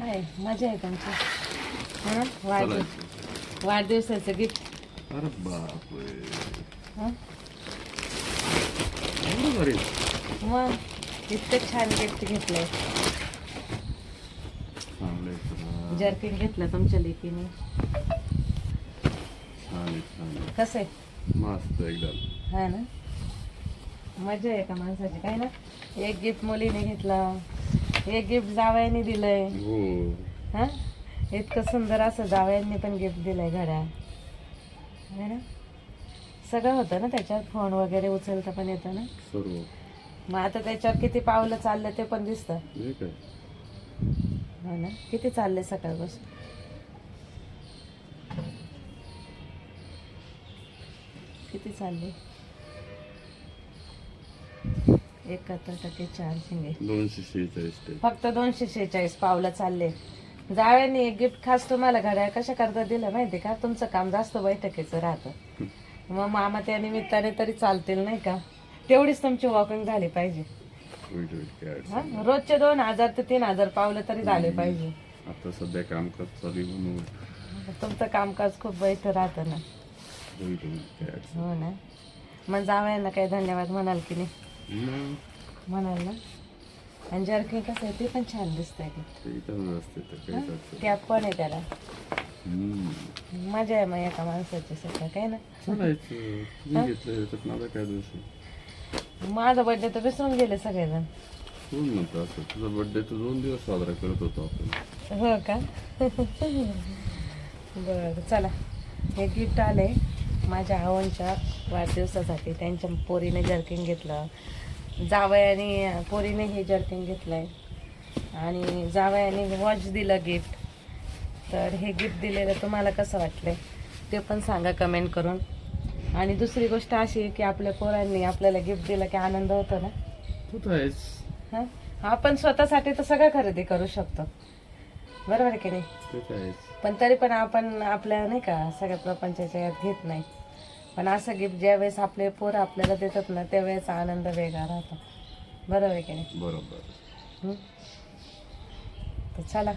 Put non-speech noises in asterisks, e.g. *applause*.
काय? मजा आहे तुमची. हा? वाढदिवस. वाढदिवसाचं गिफ्ट अरे बापरे. हा? मग इतकं छान गिफ्ट घेतलंय. जर्किन घेतलं तुमच्या लेकीने. कसं आहे? मस्त एकदम. हा ना? मजा आहे का माणसाची? काय ना? एक गिफ्ट मुलीने घेतलं. एक गिफ्ट जावयाने दिलंय. हो. हा? इतकं सुंदर असं जावयांनी पण गिफ्ट दिलंय घड्याळ. है ना? सगळं होतं ना त्याच्यात? फोन वगैरे उचलता पण येतं ना? सर्व. मग आता त्याच्यावर किती पावलं चाललं ते पण दिसतं. हे काय? हो ना? किती चालले सकाळपासून किती चालले? एकाहत्तर टक्के चार्जिंग आहे. दोनशे शेहेचाळीस फक्त दोनशे शेहेचाळीस पावलं चालले. जावयाने एक गिफ्ट खास तुम्हाला घड्याळ कशा करता दिलं माहिती का? तुमचं काम जास्त बैठकीचं राहतं. मग मामा त्या निमित्ताने तरी चालतील नाही का? तेवढीच तुमची वॉकिंग झाली पाहिजे. हा? रोजचे दोन हजार ते तीन हजार पावलं तरी झाले पाहिजे. आता सध्या कामकाज चालू म्हणून. तुमचं कामकाज खूप बैठ राहतं ना. हो ना. मग जावयांना काही धन्यवाद म्हणाल की नाही? ना आणि जर्किंग कसं आहे ते पण छान ते. ते काहीच अडचण कॅप पण आहे त्याला. मजा आहे मग एका माणसाची सगळं काय ना? माझा आहे? बर्थडे तर विसरून गेले सगळेजण. कोण म्हणतं असं? तुझा बर्थडे तर दोन दिवस साजरा करत होतो आपण. हो का? *laughs* बरं चला. हे गिफ्ट आले माझ्या आवनच्या वाढदिवसासाठी त्यांच्या पोरीने जर्किंग घेतलं. जावयाने पोरीने हे जर्किंग घेतलंय. आणि जावयाने वॉच दिलं गिफ्ट. तर हे गिफ्ट दिलेलं तुम्हाला कसं वाटलंय? ते पण सांगा कमेंट करून. आणि दुसरी गोष्ट अशी आहे की आपल्या पोरांनी आपल्याला गिफ्ट दिलं की आनंद होतो ना? हं? आपण स्वतःसाठी तर सगळं खरेदी करू शकतो. बरोबर आहे की नाही? पण तरी पण आपण आपल्या नाही का सगळ्या प्रपंचाच्या यात घेत नाही. पण असं गिफ्ट ज्यावेळेस आपले पोरं आपल्याला देतात ना त्यावेळेस आनंद वेगळा राहतो. बरोबर आहे की नाही? बरोबर. हं? तर चला.